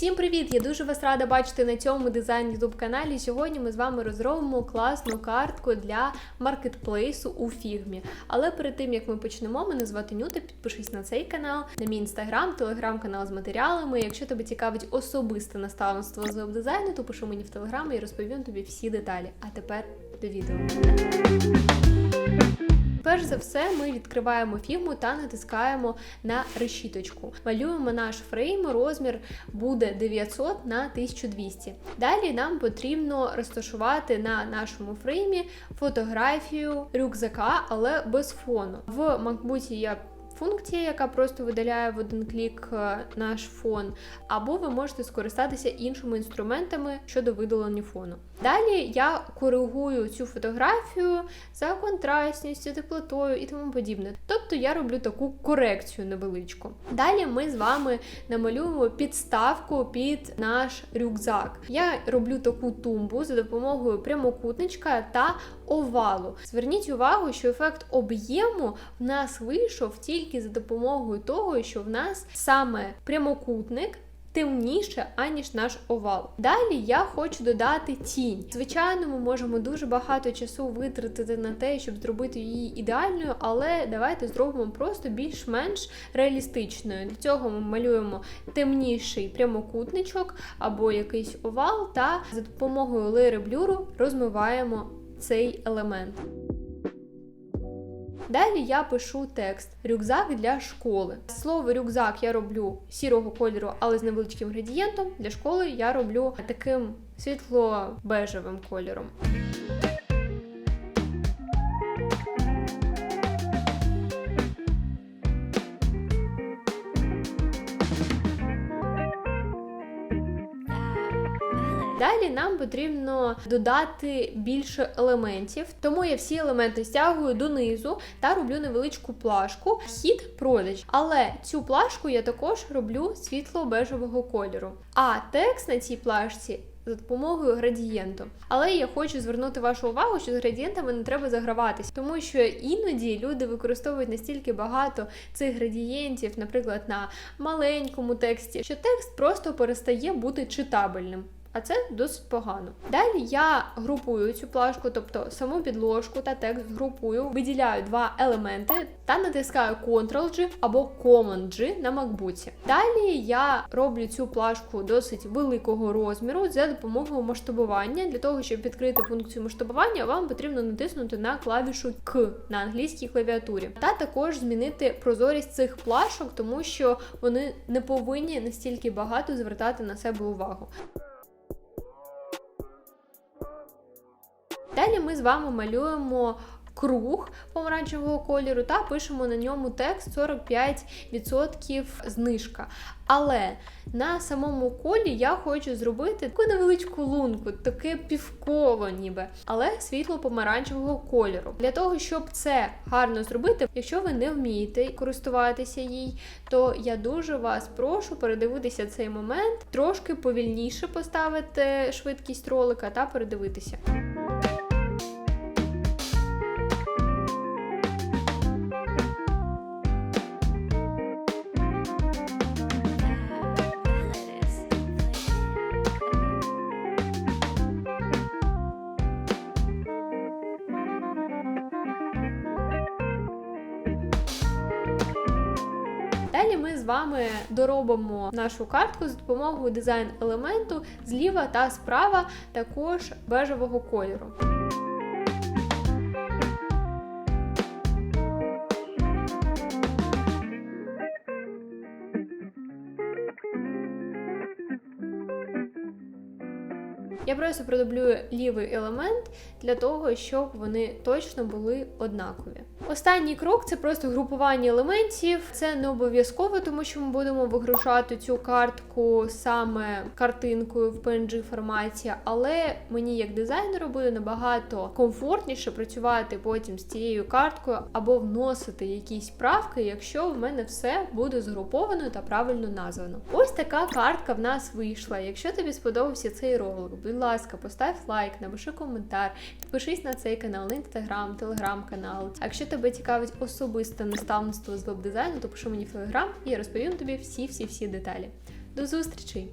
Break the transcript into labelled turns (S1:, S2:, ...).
S1: Усім привіт! Я дуже вас рада бачити на цьому дизайн YouTube каналі. Сьогодні ми з вами розробимо класну картку для маркетплейсу у фігмі. Але перед тим як ми почнемо, мене звати Нюта. Підпишись на цей канал, на мій інстаграм, телеграм-канал з матеріалами. Якщо тебе цікавить особисте наставництво з веб-дизайну, то пиши мені в телеграм і розповім тобі всі деталі. А тепер до відео. Перш за все, ми відкриваємо фігму та натискаємо на решіточку. Малюємо наш фрейм, розмір буде 900 на 1200. Далі нам потрібно розташувати на нашому фреймі фотографію рюкзака, але без фону. В MacBook я Функція, яка просто видаляє в один клік е, наш фон, або ви можете скористатися іншими інструментами щодо видалення фону. Далі я коригую цю фотографію за контрастністю, теплотою і тому подібне. Тобто я роблю таку корекцію невеличку. Далі ми з вами намалюємо підставку під наш рюкзак. Я роблю таку тумбу за допомогою прямокутничка та овалу. Зверніть увагу, що ефект об'єму в нас вийшов тільки за допомогою того, що в нас саме прямокутник темніше, аніж наш овал. Далі я хочу додати тінь. Звичайно, ми можемо дуже багато часу витратити на те, щоб зробити її ідеальною, але давайте зробимо просто більш-менш реалістичною. Для цього ми малюємо темніший прямокутничок або якийсь овал, та за допомогою лейри блюру розмиваємо цей елемент. Далі я пишу текст рюкзак для школи. Слово рюкзак я роблю сірого кольору, але з невеличким градієнтом. Для школи я роблю таким світло-бежевим кольором. Далі нам потрібно додати більше елементів, тому я всі елементи стягую донизу та роблю невеличку плашку хід продаж. Але цю плашку я також роблю світло-бежевого кольору. А текст на цій плашці. За допомогою градієнту. Але я хочу звернути вашу увагу, що з градієнтами не треба заграватись, тому що іноді люди використовують настільки багато цих градієнтів, наприклад, на маленькому тексті, що текст просто перестає бути читабельним. А це досить погано. Далі я групую цю плашку, тобто саму підложку та текст групую, виділяю два елементи та натискаю Ctrl-G або Command-G на MacBook. Далі я роблю цю плашку досить великого розміру за допомогою масштабування. Для того, щоб відкрити функцію масштабування, вам потрібно натиснути на клавішу К на англійській клавіатурі. Та також змінити прозорість цих плашок, тому що вони не повинні настільки багато звертати на себе увагу. Далі ми з вами малюємо круг помаранчевого кольору та пишемо на ньому текст 45% знижка. Але на самому колі я хочу зробити таку невеличку лунку, таке півколо ніби, але світло-помаранчевого кольору. Для того, щоб це гарно зробити, якщо ви не вмієте користуватися їй, то я дуже вас прошу передивитися цей момент, трошки повільніше поставити швидкість ролика та передивитися. Далі ми з вами доробимо нашу картку з допомогою дизайн-елементу зліва та справа також бежевого кольору. Я просто продублюю лівий елемент для того, щоб вони точно були однакові. Останній крок це просто групування елементів. Це не обов'язково, тому що ми будемо вигружати цю картку саме картинкою в PNG форматі, але мені як дизайнеру буде набагато комфортніше працювати потім з цією карткою або вносити якісь правки, якщо в мене все буде згруповано та правильно названо. Ось така картка в нас вийшла. Якщо тобі сподобався цей ролик, будь ласка, постав лайк, напиши коментар, підпишись на цей канал, на інстаграм, телеграм-канал. А якщо тебе цікавить особисте наставництво з веб-дизайну, то пиши мені в телеграм і я розповім тобі всі-всі всі деталі. До зустрічі!